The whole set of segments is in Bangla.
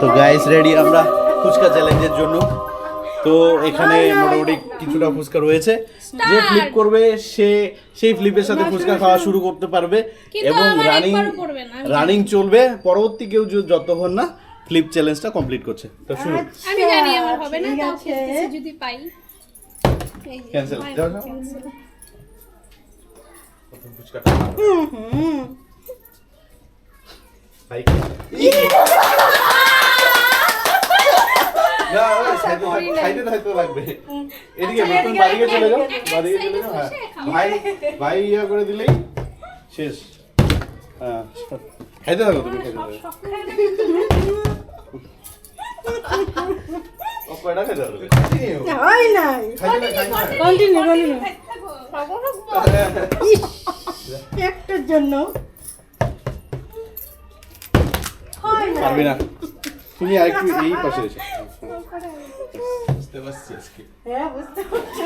তো গাইস রেডি আমরা ফুচকা চ্যালেঞ্জের জন্য। তো এখানে মোটামুটি কিছুটা ফুচকা রয়েছে। যে ফ্লিপ করবে সে সেই ফ্লিপের সাথে ফুচকা খাওয়া শুরু করতে পারবে। এবং রানিং রানিং চলবে। পরবর্তী কেউ যতক্ষণ না ফ্লিপ চ্যালেঞ্জটা কমপ্লিট করছে। তো শুরু আমি জানি আমার হবে না তাও আছে। যদি পাই। ক্যান্সেল ভাই ইয়ে করে দিলেই শেষ হ্যাঁ খাইতে থাকো তুমি খাইতে থাকো। কয়টা খাইতে পারবে। কন্টিনিউ কন্টিনিউ একটার জন্য। পারবি না। তুমি আর একটু এই পাশে এসে। বুঝতে পারছি আজকে। হ্যাঁ বুঝতে পারছ।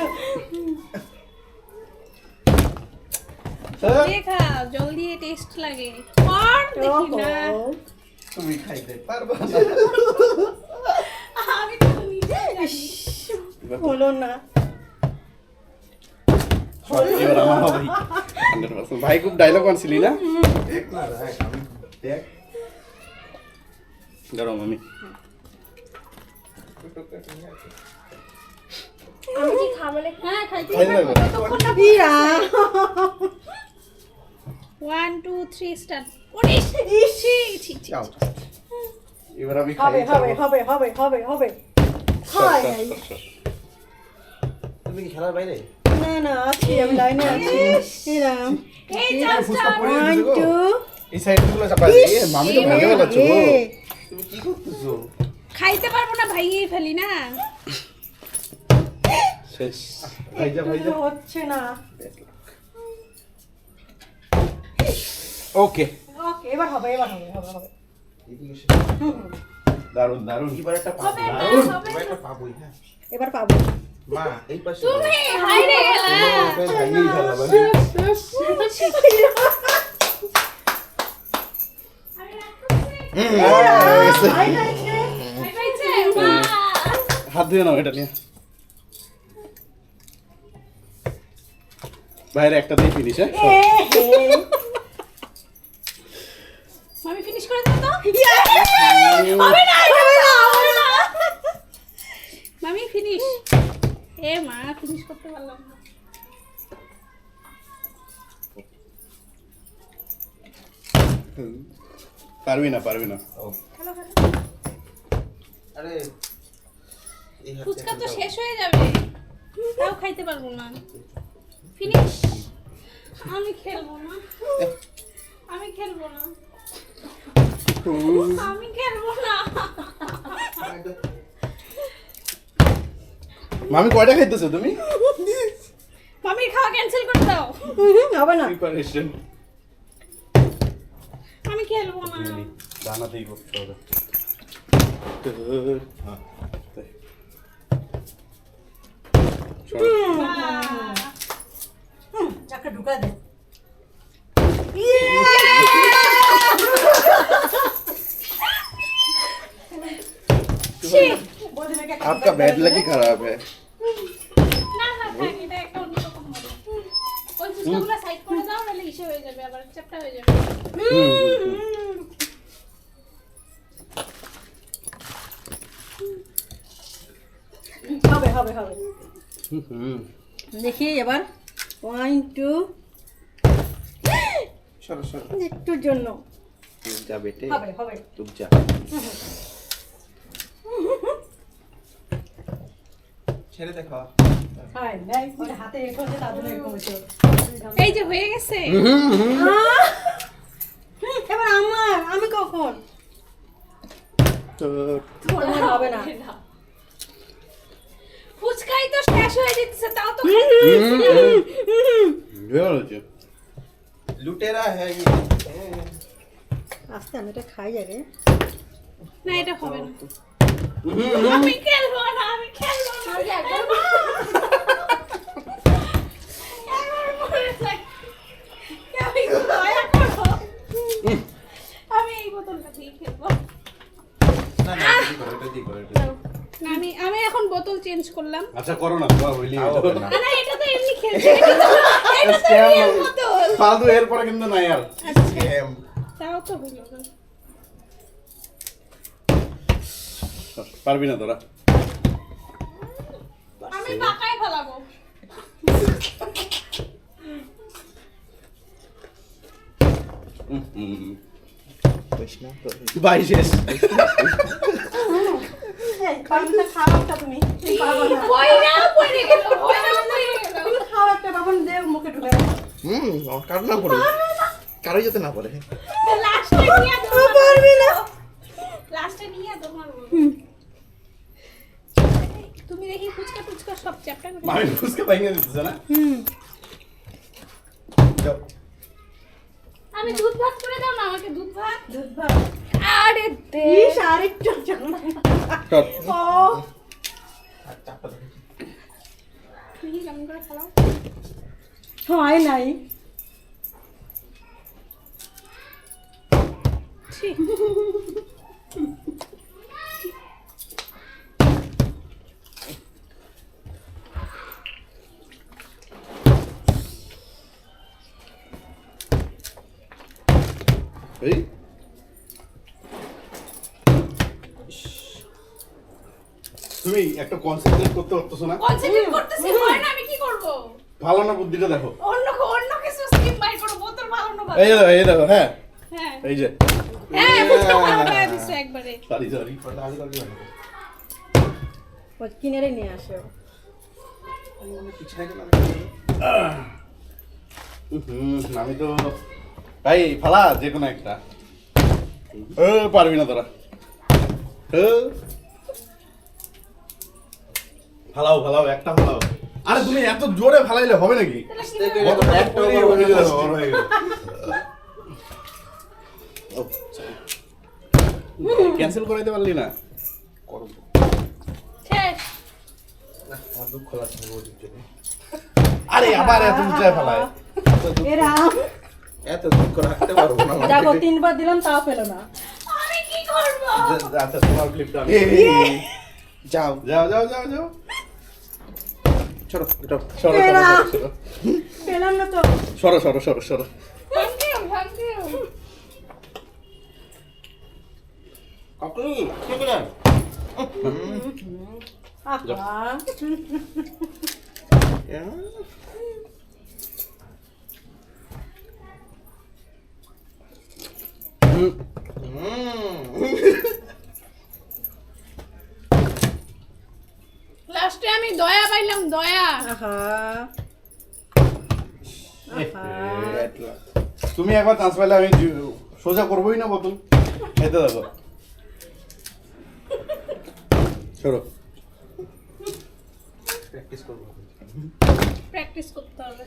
হ্যাঁ, দেখা জলদি টেস্ট লাগে। আর দেখি না। তুমি খাইতে পারবা আমি তো নিজে হলো না। ভাই 100% ভাই খুব ডায়লগ আনছিলি না গরম আমি? হ্যাঁ yeah one two three start হবে তুমি কি খেলার বাইরে না না আছি আমি লাইনে আছি। এরাম। ওয়ান টু এই সাইড চাপা দিয়ে মামি তো ভাগে বেলাচ্ছ তুমি কি করতেছো? খাইতে পারব না ভাইয়েই ফেলি না। শেষ। ভাইজা ভাইজা। হচ্ছে না। ওকে ওকে এবার হবে এবার হবে দারুণ দারুণ এবার একটা পাবো দারুণ। এবার পাবোই হ্যাঁ এবার পাবো। মা এই পাশে তুমি হাইরে গেলা বাহ হাত ধুয়ে নাও এটা নিয়ে। বাইরে একটা দিয়ে ফিনিশ হ্যাঁ? এ ফিনিশ করে দাও তো? হবে না হবে না মামি ফিনিশ এ মা ফিনিশ করতে পারলাম না। পারবি না পারবি না। আরে ফুচকা তো শেষ হয়ে যাবে। তাও খাইতে পারব না। ফিনিশ। আমি খেলব না। আমি খেলব না। আমি খেলব না। মামি কয়টা খাইতেছো তুমি? মামি খাওয়া ক্যান্সেল করে দাও। হবে না। প্রিপারেশন আমি খেলব না। দানাতেই করতে হবে। হ্যাঁ ব্যাড লাগি খারাপ है না না একটা ওই সাইড করে দাও নালে ইসে হয়ে যাবে আবার চ্যাপটা হয়ে যাবে। হবে হবে হবে। হুম দেখি এবার ওয়াইন টু একটুর জন্য। হবে হবে। এরকম হচ্ছে। এই যে হয়ে গেছে। এবার আমার আমি কখন? হবে না। ফুচকাই তো শেষ হয়ে যাচ্ছে তাও তো লুটেরা হ্যাঁ আস্তে আমি এটা খাই আগে। না এটা হবে না। আমি খেলব না আমি খেলব না আমি এই বোতলটা দিয়ে খেলব আমি আমি এখন বোতল চেঞ্জ করলাম। আচ্ছা করো না বাবা হইলি না। এটা তো এমনি খেলছে। আচ্ছা, এটা তো আচ্ছা, এমনি আচ্ছা, বোতল। ফালতু এরপরে কিন্তু না यार তাও তো হইল পারবি না তোরা আমি পাকায় ফেলাবো। বাই শেষ না, পড়ে কারও না পড়ে। কারোই যাতে না পড়ে। পারবে না লাস্টে নিয়ে তোমার তুমি দেখি ফুচকা টুচকা সব চ্যাপ্টার করে মামি ফুসকে ভাঙিয়ে দিতেছে না? যাও। আমি দুধ ভাত করে দাও না আমাকে দুধ ভাত। দুধ ভাত। আরে দে। ইস আরেকটু জল। ও। তুমি কেমন করে হয় নাই। ছি এই তুমি একটা কনসেন্ট্রেট করতে পারতেছো না? কনসেন্ট্রেট করতেছি হয় না আমি কি করব? ভালো না বুদ্ধিটা দেখো। অন্য অন্য কিছু স্কিম বাই করো বোতল ভালো না এই দেখো এই দেখো হ্যাঁ। হ্যাঁ। এই যে। হ্যাঁ ফুচকা ভালো করে দিছো একবারে। সরি সরি পড়লে আগে আগে। ও কিনে রে নিয়ে আসো আমি পিছনে হুম আমি তো ভাই ফালা যে কোনো একটা পারবি না তোরা। ফালাও ফালাও একটা ফালাও। আরে তুমি এত জোরে ফালাইলে হবে নাকি? ক্যান্সেল করাইতে পারলি না? করব। আরে আবার এত উঁচায় ফালায়। এত দুঃখ- রাখতে পারব না থেকে। তিনবার দিলাম তাও পেল না। আমি কি করব আচ্ছা তোমার ক্লিপটা এই, যাও যাও যাও যাও যাও। ছোট এটা সরো সরো সরো। পেলাম না তো। সরো সরো সরো সরো। থ্যাংক ইউ থ্যাংক ইউ কাকুনি কে করে হুম। লাস্টে আমি দয়া পাইলাম দয়া। আহা। তুমি একবার চান্স পাইলে আমি সোজা করবোই না বোতল। এতে দেখো সরো। প্র্যাকটিস করব। প্র্যাকটিস করতে হবে।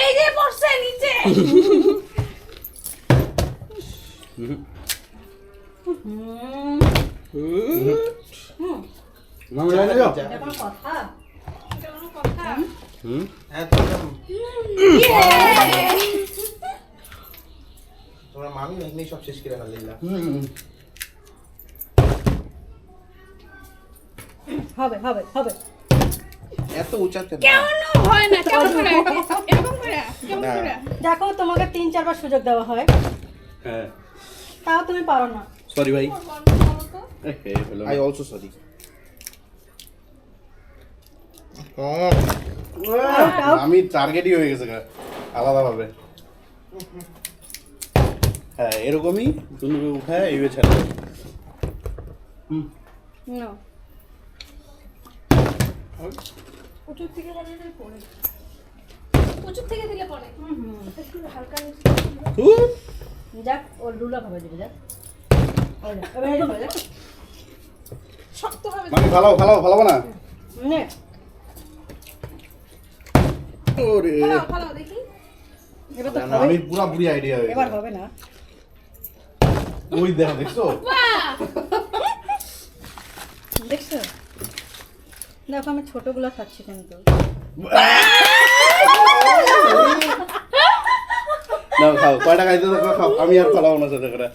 এই যে পড়ছে নিচে। হুম। হুম। তোমরা তোমরা মামি এমনি সব শেষ করে ফেললিলা হুম হবে হবে হবে। এত উঁচাতে হয় না কেমন করে এরকম করে কেমন করে দেখো তোমাকে তিন চারবার সুযোগ দেওয়া হয়। হ্যাঁ। তাও তুমি পারো না। সরি ভাই। আই অলসো সরি আমি টার্গেটই হয়ে গেছে আলাদাভাবে। হ্যাঁ এরকমই তুমি উঠায় এইভাবে ছেড়ে। হুম। না। উঁচুর থেকে দিলে পড়ে। উঁচুর থেকে দিলে পড়ে। একটু হালকা হুম। যাক ওর ডুলা খাবে দিবে যাক। শক্ত ফালাও ফালাও ফালাবো না। নে। আমি আইডিয়া এবার হবে না। ওই দেখো দেখছ? দেখছ? দেখো আমি ছোটগুলো খাচ্ছি কিন্তু। না খাও কয়টা খাও। আমি আর পালাবো না সাথে করে।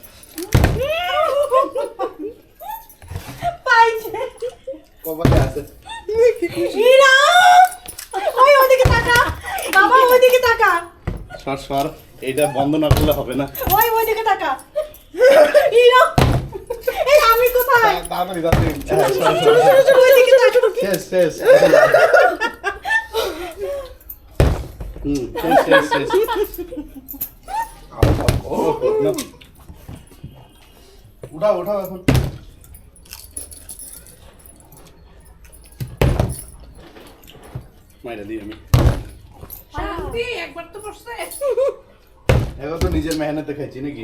কবাতে আছে। সর সর এটা বন্ধ না করলে হবে না। ওই ওইদিকে তাকা। ইরা! এই আমি কোথায়? তাড়াতাড়ি শেষ শেষ হুম শেষ শেষ শেষ। ও, উঠাও উঠাও এখন। মাইরা দিই আমি। শান্তি একবার তো বসছে এখন তো নিজের মেহনতে খাইছি নাকি?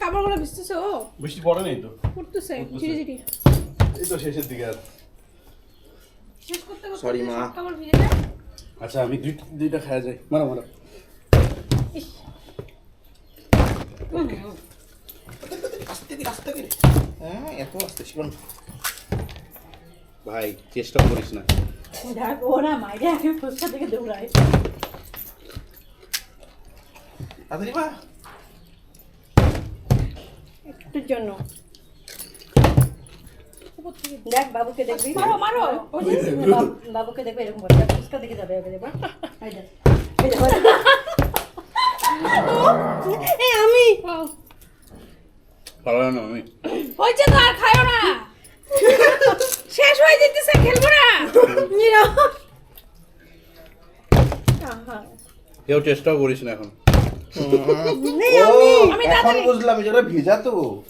কাপড়গুলো ভিজতেছে ও? বৃষ্টি পড়ে নেই তো? পড়তেছে। ঝিরি ঝিরি। এই তো শেষের দিকে আর। শেষ করতে করতে Sorry, মা। কাপড় ভিজে যায়? আচ্ছা আমি দুই দুইটা খাওয়া যাই। মারো মারো। আস্তে আস্তে ধীরে। হ্যাঁ এত আস্তে ছিল না ভাই চেষ্টা করিস না। মাইরে থেকে একটুর জন্য। দেখ বাবুকে দেখবি। মারো, বাবুকে দেখবে এরকম করে। দেখ, যাবে ওকে দেখবে। আমি। ও, পারো না আমি। হয়েছে তো আর খায়ও না। শেষ হয়ে যেতেছে খেলব না। কেউ চেষ্টাও করিস না এখন আমি এখন বুঝলাম এটা ভেজা তো হয়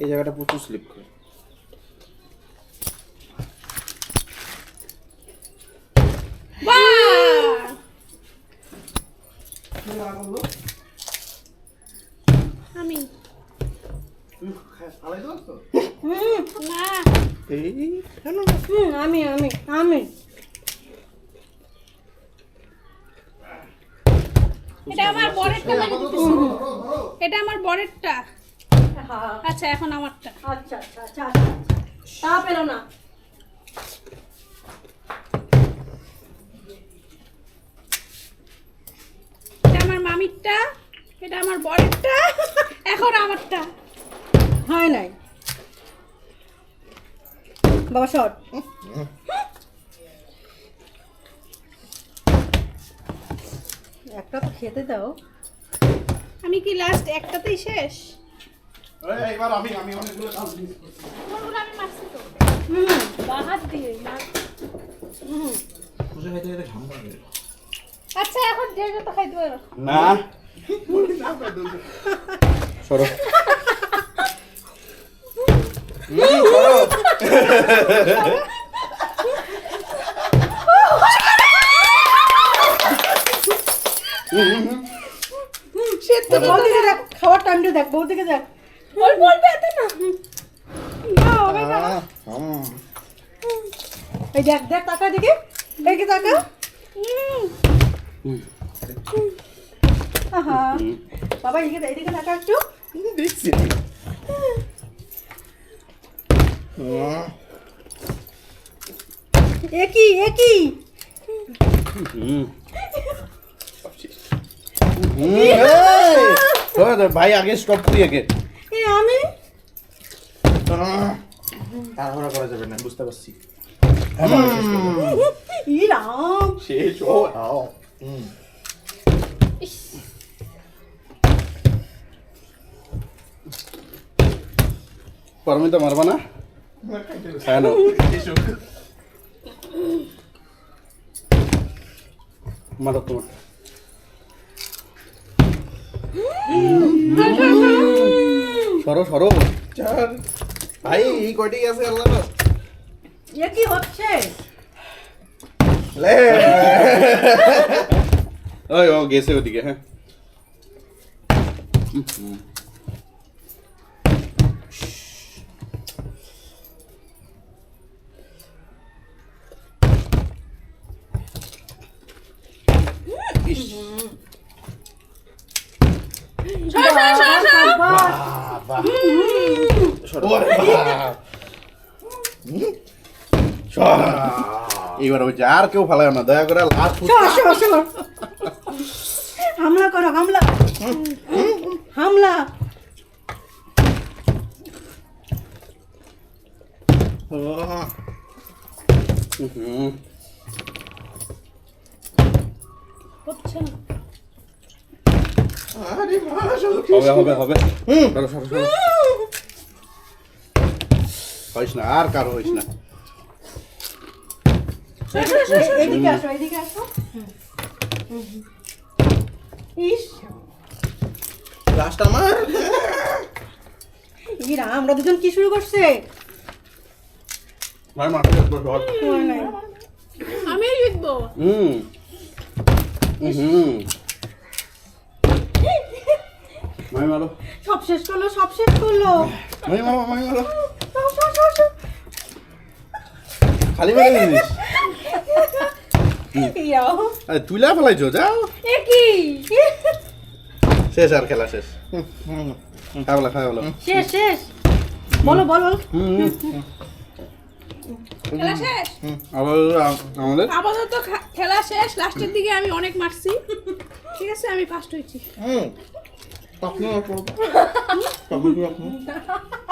এই জায়গাটা প্রচুর স্লিপ করে বাহ আমি হুম না এই হুম আমি আমি আমি। এটা আমার বরেরটা এটা আমার বরেরটা। আচ্ছা এখন আমারটা। আচ্ছা আচ্ছা আচ্ছা আচ্ছা। তা পেল না। এটা আমার মামিরটা এটা আমার বরেরটা এখন আমারটা। হয় নাই। বাবা শট একটা তো খেতে দাও। আমি কি লাস্ট একটাতেই শেষ? এবার আমি আমি অনেকগুলো কাজ miss করছি। কোনগুলো আমি মারছি তো। হুম। বা দিয়ে মার। হুম। পুজো খাইতে খাইতে ঘাম লাগে। আচ্ছা এখন যে যত খাইতে পারো না। সরো। সে তো বল দিকে দেখ খাওয়ার টাইমটা দেখ বল দিকে দেখ এত না। এই দেখ দেখ তাকা দিকে দেখি তাকা? বাবা এদিকে এদিকে তাকা একটু। দেখছি। একই একই হুম হুম, এই! ধরো, ধরো, ভাই আগে স্টপ করি আগে। এ আমি তাড়াহুড়া করা যাবে না বুঝতে পারছি। ই শেষ ও হুম পারমিতা মারবা না? হ্যাঁ না মারো তোমার সরো সরো চার ভাই এই কয়টি আছে আল্লাহ এ কি হচ্ছে লে ওই ও গেছে ওদিকে হ্যাঁ ইস, সর, সর, সর, সর। বাবা, বাহ সরো। ওরে বাহ সর। এইবার হচ্ছে আর কেউ ফালায় না দয়া করে লাস্ট। হামলা করো হামলা। হামলা। হচ্ছে না। আরে মা, চলো, হবে হবে হবে হুম। সরো, সরো, সরো। হইস না আর কারও হইস না এই- এইদিকে আসো এইদিকে আসো হুম। হুম। ইস লাস্ট আমার ইরা আমরা দুজন কি শুরু করছে। হয় নাই। আমি জিতবো হুম হুম মাই মারো সব শেষ করল সব শেষ করল। মাই মারো মাই মারো। খালি মেরে দিস ইরাও। আরে তুইলা ফেলাইছো যাও। এ কি? শেষ আর খেলা শেষ। খাওয়া বলো খাওয়া বলো শেষ শেষ। বলো বলো। বলো। খেলা শেষ? আমাদের? আপাতত খেলা শেষ। লাস্টের দিকে আমি অনেক মারছি। ঠিক আছে আমি ফার্স্ট হয়েছি। Takna ako. Pagod na ako.